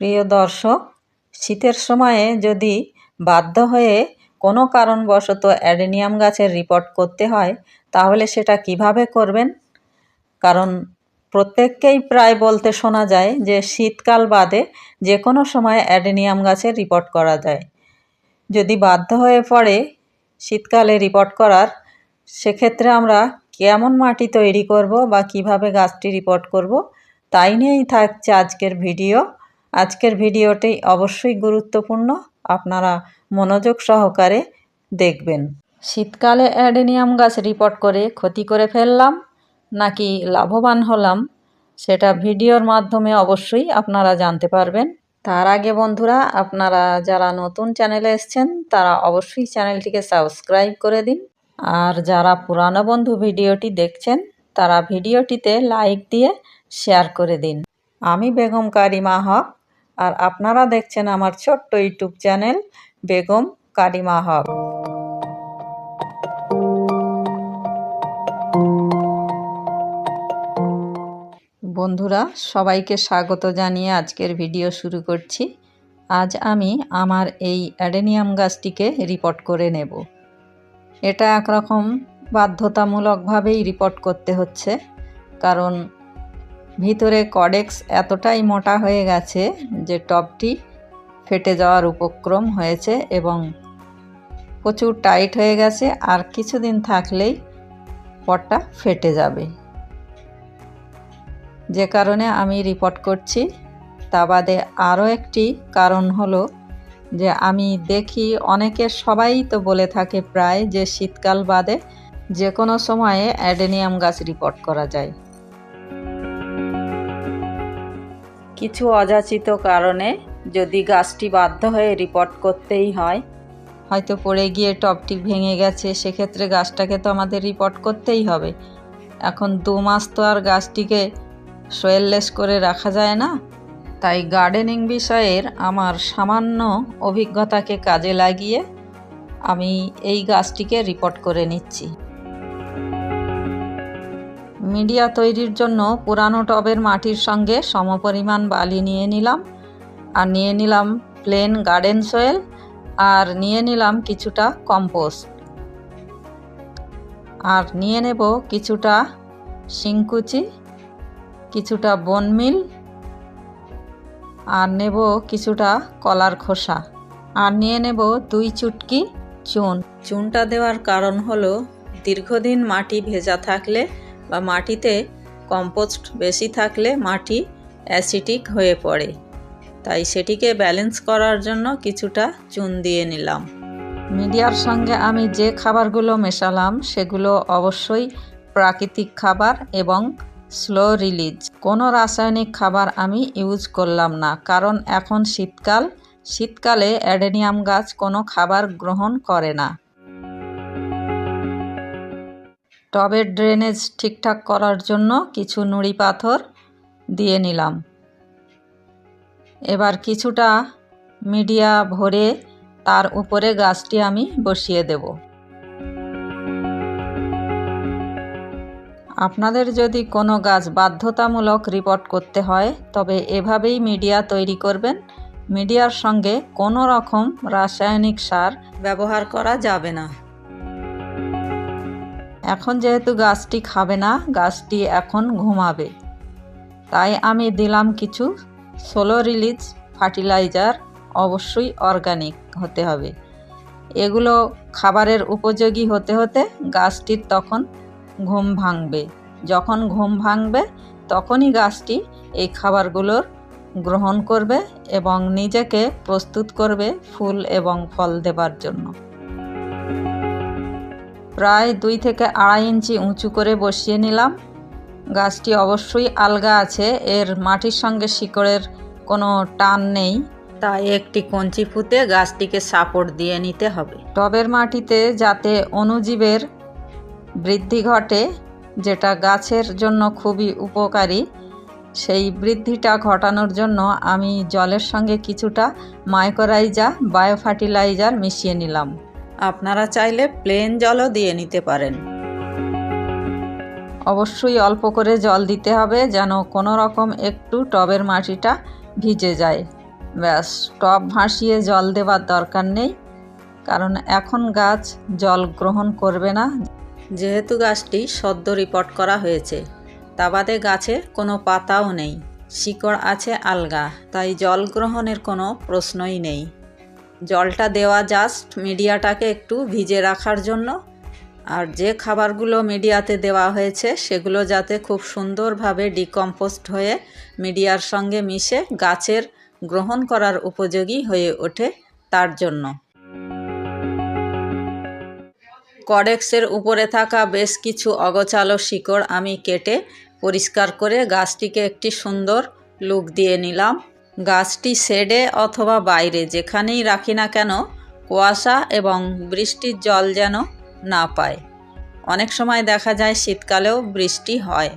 প্রিয় দর্শক, শীতের সময়ে যদি বাধ্য হয়ে কোনো কারণবশত অ্যাডেনিয়াম গাছের রিপোর্ট করতে হয়, তাহলে সেটা কীভাবে করবেন? কারণ প্রত্যেককেই প্রায় বলতে শোনা যায় যে, শীতকাল বাদে যে কোনো সময় অ্যাডেনিয়াম গাছের রিপোর্ট করা যায়। যদি বাধ্য হয়ে পড়ে শীতকালে রিপোর্ট করার, সেক্ষেত্রে আমরা কেমন মাটি তৈরি করব বা কীভাবে গাছটি রিপোর্ট করব, তাই নিয়েই থাকছে আজকের ভিডিও। আজকের ভিডিওটি অবশ্যই গুরুত্বপূর্ণ। আপনারা মনোযোগ সহকারে দেখবেন। শীতকালে অ্যাডেনিয়াম গাছ রিপোর্ট করে ক্ষতি করে ফেললাম, নাকি লাভবান হলাম, সেটা ভিডিওর মাধ্যমে অবশ্যই আপনারা জানতে পারবেন। তার আগে বন্ধুরা, আপনারা যারা নতুন চ্যানেলে এসছেন, তারা অবশ্যই চ্যানেলটিকে সাবস্ক্রাইব করে দিন। আর যারা পুরানো বন্ধু ভিডিওটি দেখছেন, তারা ভিডিওটিতে লাইক দিয়ে শেয়ার করে দিন। আমি বেগম কারিমা হক আর আপনারা দেখছেন আমার ছোট্ট ইউটিউব চ্যানেল বেগম কারিমা হক। বন্ধুরা, সবাইকে স্বাগত জানিয়ে আজকের ভিডিও শুরু করছি। আজ আমি আমার এই অ্যাডেনিয়াম গাছটিকে রিপোর্ট করে নেব। এটা একরকম বাধ্যতামূলকভাবেই রিপোর্ট করতে হচ্ছে, কারণ ভিতরে কডেক্স এতটাই মোটা হয়ে গেছে যে টপটি ফেটে যাওয়ার উপক্রম হয়েছে এবং প্রচুর টাইট হয়ে গেছে, আর কিছুদিন থাকলেই পটটা ফেটে যাবে। যে কারণে আমি রিপোর্ট করছি। তা বাদে আরও একটি কারণ হলো যে আমি দেখি অনেকে সবাই তো বলে থাকে প্রায় যে শীতকাল বাদে যে কোনো সময়ে অ্যাডেনিয়াম গাছ রিপোর্ট করা যায়। কিছু অযাচিত কারণে যদি গাছটি বাধ্য হয়ে রিপোর্ট করতেই হয়, হয়তো পড়ে গিয়ে টপটি ভেঙে গেছে, সেক্ষেত্রে গাছটাকে তো আমাদের রিপোর্ট করতেই হবে। এখন দু মাস তো আর গাছটিকে সোয়েললেস করে রাখা যায় না। তাই গার্ডেনিং বিষয়ের আমার সামান্য অভিজ্ঞতাকে কাজে লাগিয়ে আমি এই গাছটিকে রিপোর্ট করে নিচ্ছি। মিডিয়া তৈরির জন্য পুরানো টবের মাটির সঙ্গে সমপরিমাণ বালি নিয়ে নিলাম, আর নিয়ে নিলাম প্লেন গার্ডেন সয়েল আর নিয়ে নিলাম কিছুটা কম্পোস্ট আর নিয়ে নেব কিছুটা শিংকুচি, কিছুটা বনমিল আর নেব কিছুটা কলার খোসা। আর নিয়ে নেব দুই চুটকি চুন। চুনটা দেওয়ার কারণ হলো, দীর্ঘদিন মাটি ভেজা থাকলে বা মাটিতে কম্পোস্ট বেশি থাকলে মাটি অ্যাসিটিক হয়ে পড়ে। তাই সেটিকে ব্যালেন্স করার জন্য কিছুটা চুন দিয়ে নিলাম। মিডিয়ার সঙ্গে আমি যে খাবারগুলো মেশালাম, সেগুলো অবশ্যই প্রাকৃতিক খাবার এবং স্লো রিলিজ। কোনো রাসায়নিক খাবার আমি ইউজ করলাম না, কারণ এখন শীতকাল। শীতকালে অ্যাডেনিয়াম গাছ কোনো খাবার গ্রহণ করে না। টবের ড্রেনেজ ঠিকঠাক করার জন্য কিছু নুড়ি পাথর দিয়ে নিলাম। এবার কিছুটা মিডিয়া ভরে তার উপরে গাছটি আমি বসিয়ে দেব। আপনাদের যদি কোনো গাছ বাধ্যতামূলক রিপোর্ট করতে হয়, তবে এভাবেই মিডিয়া তৈরি করবেন। মিডিয়ার সঙ্গে কোনো রকম রাসায়নিক সার ব্যবহার করা যাবে না। এখন যেহেতু গাছটি খাবে না, গাছটি এখন ঘুমাবে। তাই আমি দিলাম কিছু সোলো রিলিজ ফার্টিলাইজার অবশ্যই অর্গানিক হতে হবে। এগুলো খাবারের উপযোগী হতে হতে গাছটির তখন ঘুম ভাঙবে। যখন ঘুম ভাঙবে, তখনই গাছটি এই খাবারগুলোর গ্রহণ করবে এবং নিজেকে প্রস্তুত করবে ফুল এবং ফল দেবার জন্য। প্রায় দুই থেকে আড়াই ইঞ্চি উঁচু করে বসিয়ে নিলাম। গাছটি অবশ্যই আলগা আছে, এর মাটির সঙ্গে শিকড়ের কোনো টান নেই। তাই একটি কঞ্চি ফুতে গাছটিকে সাপোর্ট দিয়ে নিতে হবে। টবের মাটিতে যাতে অণুজীবের বৃদ্ধি ঘটে, যেটা গাছের জন্য খুবই উপকারী, সেই বৃদ্ধিটা ঘটানোর জন্য আমি জলের সঙ্গে কিছুটা মাইক্রোরাইজা বায়ো ফার্টিলাইজার মিশিয়ে নিলাম। আপনারা চাইলে প্লেন জলও দিয়ে নিতে পারেন। অবশ্যই অল্প করে জল দিতে হবে যেন কোনো রকম একটু টবের মাটিটা ভিজে যায়। ব্যাস, টব ভাসিয়ে জল দেওয়ার দরকার নেই, কারণ এখন গাছ জল গ্রহণ করবে না। যেহেতু গাছটি সদ্য রিপোর্ট করা হয়েছে, তা বাদে গাছে কোনো পাতাও নেই, শিকড় আছে আলগা, তাই জল গ্রহণের কোনো প্রশ্নই নেই। জলটা দেওয়া জাস্ট মিডিয়াটাকে একটু ভিজে রাখার জন্য। আর যে খাবারগুলো মিডিয়াতে দেওয়া হয়েছে, সেগুলো যাতে খুব সুন্দরভাবে ডিকম্পোস্ট হয়ে মিডিয়ার সঙ্গে মিশে গাছের গ্রহণ করার উপযোগী হয়ে ওঠে তার জন্য। কডেক্সের উপরে থাকা বেশ কিছু অগোছালো শিকড় আমি কেটে পরিষ্কার করে গাছটিকে একটি সুন্দর লুক দিয়ে নিলাম। গাছটি শেডে অথবা বাইরে যেখানেই রাখি না কেন, কুয়াশা এবং বৃষ্টির জল যেন না পায়। অনেক সময় দেখা যায় শীতকালেও বৃষ্টি হয়।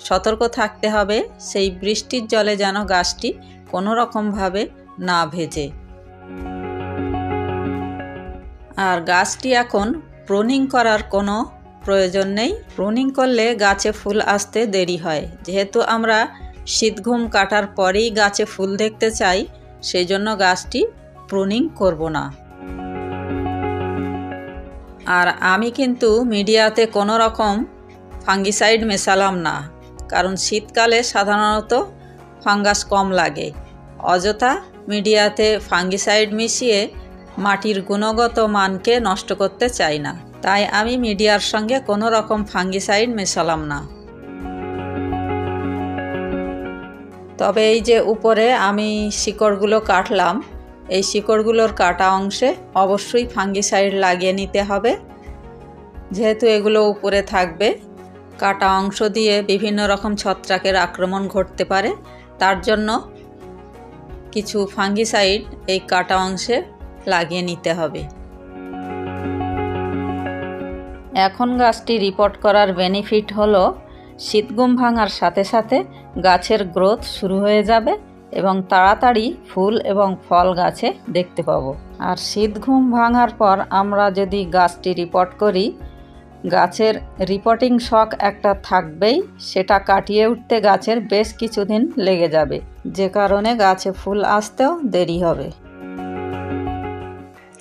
সতর্ক থাকতে হবে, সেই বৃষ্টির জলে যেন গাছটি কোনো রকমভাবে না ভেজে। আর গাছটি এখন প্রুনিং করার কোনো প্রয়োজন নেই। প্রুনিং করলে গাছে ফুল আসতে দেরি হয়। যেহেতু আমরা শীতঘুম কাটার পরেই গাছে ফুল দেখতে চাই সেই জন্য গাছটি প্রুনিং করব না। আর আমি কিন্তু মিডিয়াতে কোনো রকম ফাঙ্গিসাইড মেশালাম না, কারণ শীতকালে সাধারণত ফাঙ্গাস কম লাগে। অযথা মিডিয়াতে ফাঙ্গিসাইড মিশিয়ে মাটির গুণগত মানকে নষ্ট করতে চাই না। তাই আমি মিডিয়ার সঙ্গে কোনো রকম ফাঙ্গিসাইড মেশালাম না। তবে এই যে উপরে আমি শিকড়গুলো কাটলাম, এই শিকড়গুলোর কাটা অংশে অবশ্যই ফাঙ্গিসাইড লাগিয়ে নিতে হবে। যেহেতু এগুলো উপরে থাকবে, কাটা অংশ দিয়ে বিভিন্ন রকম ছত্রাকের আক্রমণ ঘটতে পারে। তার জন্য কিছু ফাঙ্গিসাইড এই কাটা অংশে লাগিয়ে নিতে হবে। এখন গাছটি রিপোর্ট করার বেনিফিট হলো শীতগুম ভাঙার সাথে সাথে গাছের গ্রোথ শুরু হয়ে যাবে এবং তাড়াতাড়ি ফুল এবং ফল গাছে দেখতে পাবো। আর শীত ঘুম ভাঙার পর আমরা যদি গাছটি রিপোর্ট করি, গাছের রিপোর্টিং শখ একটা থাকবেই, সেটা কাটিয়ে উঠতে গাছের বেশ কিছুদিন লেগে যাবে। যে কারণে গাছে ফুল আসতেও দেরি হবে।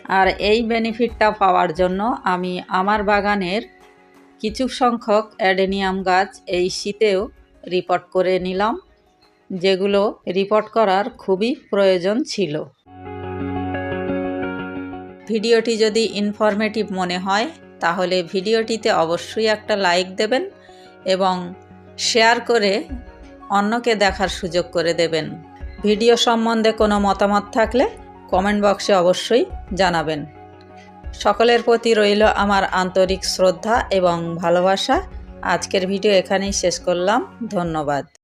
আর এই বেনিফিটটা পাওয়ার জন্য আমি আমার বাগানের কিছু সংখ্যক অ্যাডেনিয়াম গাছ এই শীতেও রিপোর্ট করে নিলাম, যেগুলো রিপোর্ট করার খুবই প্রয়োজন ছিল। ভিডিওটি যদি ইনফরমেটিভ মনে হয়, তাহলে ভিডিওটিতে অবশ্যই একটা লাইক দেবেন এবং শেয়ার করে অন্যকে দেখার সুযোগ করে দেবেন। ভিডিও সম্বন্ধে কোনো মতামত থাকলে কমেন্ট বক্সে অবশ্যই জানাবেন। সকলের প্রতি রইল আমার আন্তরিক শ্রদ্ধা এবং ভালোবাসা। আজকের ভিডিও এখানেই শেষ করলাম। ধন্যবাদ।